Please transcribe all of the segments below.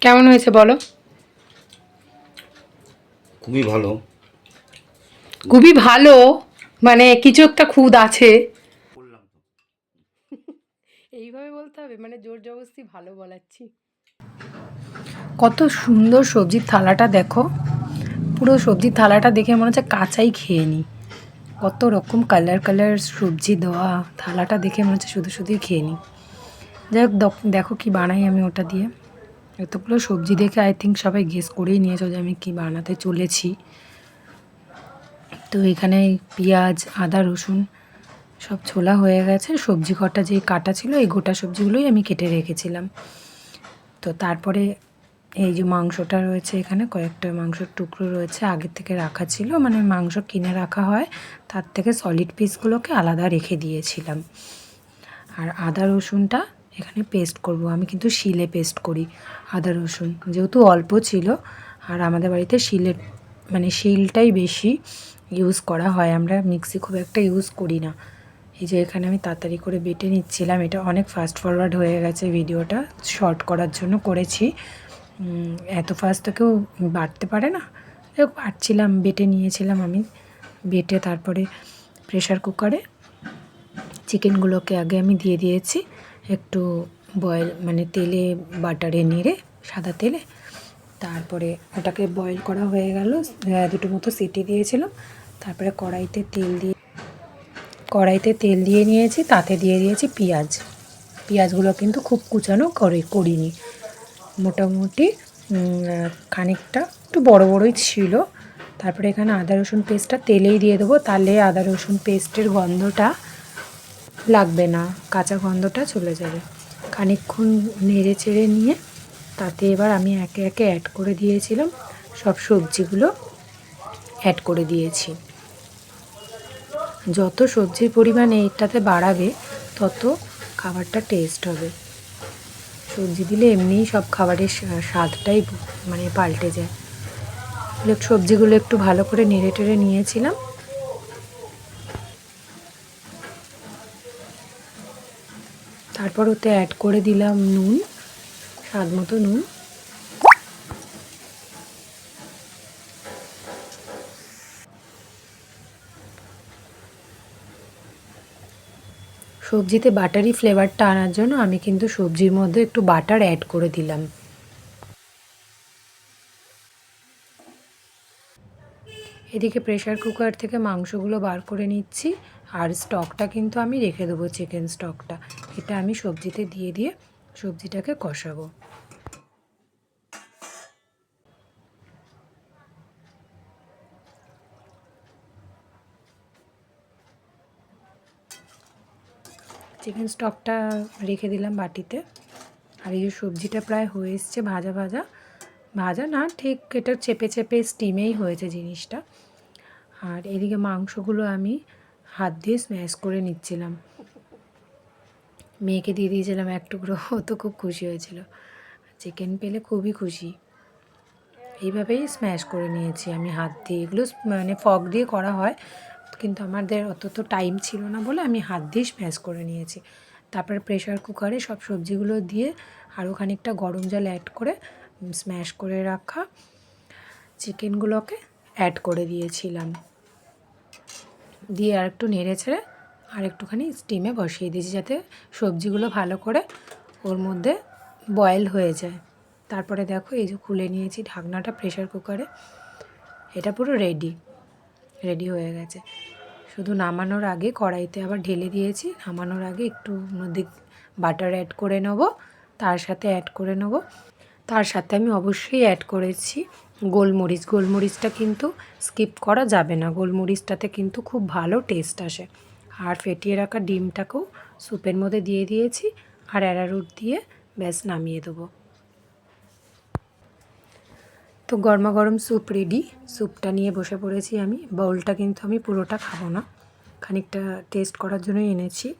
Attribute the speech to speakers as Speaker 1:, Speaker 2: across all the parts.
Speaker 1: কেমন হয়েছে বলো?
Speaker 2: খুবই ভালো।
Speaker 1: খুবই ভালো? মানে কিছু একটা খুদ আছে।
Speaker 2: বললাম
Speaker 1: এইভাবে বলতে হবে? মানে জোর জবরদস্তি ভালো বলাচ্ছি। কত সুন্দর সবজির থালাটা দেখো। পুরো সবজির থালাটা দেখে মনে হচ্ছে কাঁচাই খেয়ে নিই কত রকম কালার কালার সবজি দেওয়া থালাটা দেখে মনে হচ্ছে শুধু শুধুই খেয়ে নিই যাই হোক দেখো কি বানাই আমি ওটা দিয়ে। এতগুলো সবজি দেখে আই থিঙ্ক সবাই গেস করেই নিয়েছো যে আমি কি বানাতে চলেছি। তো এখানে পেঁয়াজ, আদা, রসুন সব ছোলা হয়ে গেছে। সবজি কটা যে কাটা ছিল, এই গোটা সবজিগুলোই আমি কেটে রেখেছিলাম। তো তারপরে এই যে মাংসটা রয়েছে এখানে, কয়েকটা মাংসের টুকরো রয়েছে আগের থেকে রাখা ছিল। মানে মাংস কিনে রাখা হয়, তার থেকে সলিড পিসগুলোকে আলাদা রেখে দিয়েছিলাম। আর আদা, রসুনটা এখানে পেস্ট করব। আমি কিন্তু শিলে পেস্ট করি আদা, রসুন। যেহেতু অল্প ছিল, আর আমাদের বাড়িতে শিলের মানে শিলটাই বেশি ইউজ করা হয়। আমরা মিক্সি খুব একটা ইউজ করি না। এই যে এখানে আমি তাড়াতাড়ি করে বেটে নিচ্ছিলাম। এটা অনেক ফাস্ট ফরওয়ার্ড হয়ে গেছে ভিডিওটা। শর্ট করার জন্য করেছি। এত ফাস্ট তো কেউ বাড়তে পারে না। যাই বাটছিলাম বেটে নিয়েছিলাম আমি। বেটে তারপরে প্রেশার কুকারে চিকেনগুলোকে আগে আমি দিয়ে দিয়েছি। একটু বয়েল মানে তেলে বাটারে নেড়ে, সাদা তেলে, তারপরে ওটাকে বয়েল করা হয়ে গেল। দুটো মতো সিটি দিয়েছিলাম। তারপরে কড়াইতে তেল দিয়ে, কড়াইতে তেল দিয়ে নিয়েছি, তাতে দিয়ে দিয়েছি পেঁয়াজ। পেঁয়াজগুলো কিন্তু খুব কুচানো করে, করিনি। মোটামুটি খানিকটা, একটু বড় বড়ই ছিল। তারপরে এখানে আদা রসুন পেস্টটা তেলেই দিয়ে দেবো। তাহলে আদা রসুন পেস্টের গন্ধটা লাগবে না, কাঁচা গন্ধটা চলে যাবে। খানিকক্ষণ নেড়ে চেড়ে নিয়ে তাতে এবার আমি একে একে অ্যাড করে দিয়েছিলাম। সব সবজিগুলো অ্যাড করে দিয়েছি। যত সবজির পরিমাণ এইটাতে বাড়াবে, তত খাবারটা টেস্ট হবে। সবজি দিলে এমনিই সব খাবারের স্বাদটাই মানে পাল্টে যায়। সবজিগুলো একটু ভালো করে নেড়ে টেড়ে নিয়েছিলাম। তারপর ওতে অ্যাড করে দিলাম নুন, স্বাদ মতো নুন। সবজিতে বাটারি ফ্লেভারটা আনার জন্য আমি কিন্তু সবজির মধ্যে একটু বাটার অ্যাড করে দিলাম। এদিকে প্রেশার কুকার থেকে মাংসগুলো বার করে নিচ্ছি। আর স্টকটা কিন্তু আমি রেখে দেবো চিকেন স্টকটা এটা আমি সবজিতে দিয়ে দিয়ে সবজিটাকে কষাবো। চিকেন স্টকটা রেখে দিলাম বাটিতে। আর এই যে সবজিটা প্রায় হয়ে এসছে ভাজা ভাজা। ভাজা না, ঠিক এটা চেপে চেপে স্টিমেই হয়েছে জিনিসটা। আর এদিকে মাংসগুলো আমি হাত দিয়ে স্ম্যাশ করে নিচ্ছিলাম। মেয়েকে দিয়ে দিয়েছিলাম এক টুকরো, ও তো খুব খুশি হয়েছিল। চিকেন পেলে খুবই খুশি। এইভাবেই স্ম্যাশ করে নিয়েছি আমি হাত দিয়ে। এগুলো মানে ফক দিয়ে করা হয়, কিন্তু আমাদের অত তো টাইম ছিল না বলে আমি হাত দিয়ে স্ম্যাশ করে নিয়েছি। তারপরে প্রেশার কুকারে সব সবজিগুলো দিয়ে আরও খানিকটা গরম জল অ্যাড করে স্ম্যাশ করে রাখা চিকেনগুলোকে অ্যাড করে দিয়েছিলাম। দিয়ে আর একটু নেড়ে ছেড়ে আর একটুখানি স্টিমে বসিয়ে দিয়েছি যাতে সবজিগুলো ভালো করে ওর মধ্যে বয়েল হয়ে যায়। তারপরে দেখো এই যে খুলে নিয়েছি ঢাকনাটা প্রেশার কুকারে এটা পুরো রেডি রেডি হয়ে গেছে। শুধু নামানোর আগে কড়াইতে আবার ঢেলে দিয়েছি, নামানোর আগে একটু মধ্যে বাটার অ্যাড করে নেব, তার সাথে অ্যাড করে নেব। তার সাথে আমি অবশ্যই অ্যাড করেছি গোলমরিচ। গোলমরিচটা কিন্তু স্কিপ করা যাবে না। গোলমরিচটাতে কিন্তু খুব ভালো টেস্ট আসে। আর ফেটিয়ে রাখা ডিমটাকেও স্যুপের মধ্যে দিয়ে দিয়েছি আর অ্যারারুট দিয়ে ব্যাস নামিয়ে দেবো। তো গরমা গরম স্যুপ রেডি স্যুপটা নিয়ে বসে পড়েছি আমি। বাউলটা কিন্তু আমি পুরোটা খাব না। খানিকটা টেস্ট করার জন্যই এনেছি।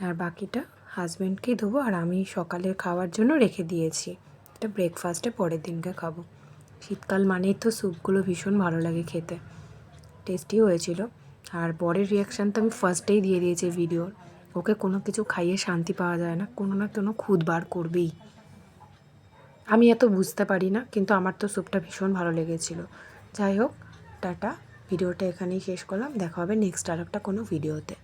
Speaker 1: আর বাকিটা হাজব্যান্ডকেই দেবো। আর আমি সকালে খাওয়ার জন্য রেখে দিয়েছি। এটা ব্রেকফাস্টে পরের দিনকে খাব। শীতকাল মানেই তো স্যুপগুলো ভীষণ ভালো লাগে খেতে। টেস্টি হয়েছিল। আর বরের রিয়াকশান তো আমি ফার্স্টেই দিয়ে দিয়েছি ভিডিওর ওকে কোনো কিছু খাইয়ে শান্তি পাওয়া যায় না। কোনো না কোনো খুদ বার করবেই। আমি এত বুঝতে পারি না, কিন্তু আমার তো স্যুপটা ভীষণ ভালো লেগেছিল। যাই হোক, টাটা। ভিডিওটা এখানেই শেষ করলাম। দেখা হবে নেক্সট আর একটা কোনো ভিডিওতে